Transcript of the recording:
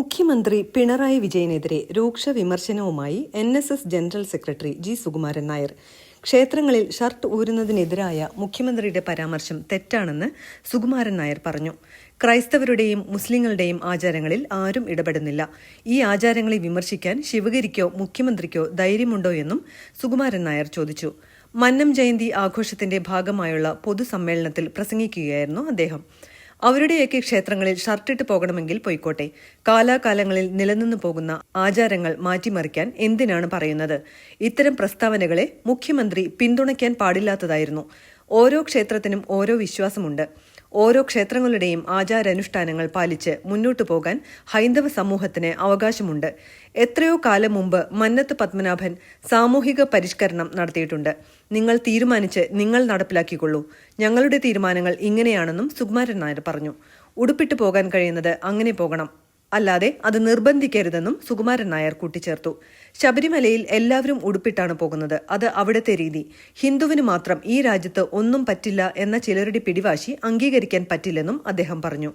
മുഖ്യമന്ത്രി പിണറായി വിജയനെതിരെ രൂക്ഷ വിമർശനവുമായി N S S general secretary G Sukumaran Nair. ക്ഷേത്രങ്ങളിൽ ഷർട്ട് ഊരുന്നതിനെതിരായ മുഖ്യമന്ത്രിയുടെ പരാമർശം തെറ്റാണെന്ന് സുകുമാരൻ നായർ പറഞ്ഞു. ക്രൈസ്തവരുടെയും മുസ്ലിങ്ങളുടെയും ആചാരങ്ങളിൽ ആരും ഇടപെടുന്നില്ല. ഈ ആചാരങ്ങളെ വിമർശിക്കാൻ ശിവഗിരിക്കോ മുഖ്യമന്ത്രിക്കോ ധൈര്യമുണ്ടോ എന്നും സുകുമാരൻ നായർ ചോദിച്ചു. മന്നം ജയന്തി ആഘോഷത്തിന്റെ ഭാഗമായുള്ള പൊതുസമ്മേളനത്തിൽ പ്രസംഗിക്കുകയായിരുന്നു അദ്ദേഹം. അവരുടെയൊക്കെ ക്ഷേത്രങ്ങളിൽ ഷർട്ടിട്ട് പോകണമെങ്കിൽ പോയിക്കോട്ടെ. കാലാകാലങ്ങളിൽ നിലനിന്നു പോകുന്ന ആചാരങ്ങൾ മാറ്റിമറിക്കാൻ എന്തിനാണ് പറയുന്നത്? ഇത്തരം പ്രസ്താവനകളെ മുഖ്യമന്ത്രി പിന്തുണയ്ക്കാൻ പാടില്ലാത്തതായിരുന്നു. ഓരോ ക്ഷേത്രത്തിനും ഓരോ വിശ്വാസമുണ്ട്. ഓരോ ക്ഷേത്രങ്ങളുടെയും ആചാരാനുഷ്ഠാനങ്ങൾ പാലിച്ച് മുന്നോട്ടു പോകാൻ ഹൈന്ദവ സമൂഹത്തിന് അവകാശമുണ്ട്. എത്രയോ കാലം മുമ്പ് മന്നത്ത് പത്മനാഭൻ സാമൂഹിക പരിഷ്കരണം നടത്തിയിട്ടുണ്ട്. നിങ്ങൾ തീരുമാനിച്ച് നിങ്ങൾ നടപ്പിലാക്കിക്കൊള്ളൂ. ഞങ്ങളുടെ തീരുമാനങ്ങൾ ഇങ്ങനെയാണെന്നും സുകുമാരൻ നായർ പറഞ്ഞു. ഉടുപ്പിട്ട് പോകാൻ കഴിയുന്നത് അങ്ങനെ പോകണം. അല്ലാതെ അത് നിർബന്ധിക്കരുതെന്നും സുകുമാരൻ നായർ കൂട്ടിച്ചേർത്തു. ശബരിമലയിൽ എല്ലാവരും ഉടുപ്പിട്ടാണ് പോകുന്നത്. അത് അവിടുത്തെ രീതി. ഹിന്ദുവിന് മാത്രം ഈ രാജ്യത്ത് ഒന്നും പറ്റില്ല എന്ന ചിലരുടെ പിടിവാശി അംഗീകരിക്കാൻ പറ്റില്ലെന്നും അദ്ദേഹം പറഞ്ഞു.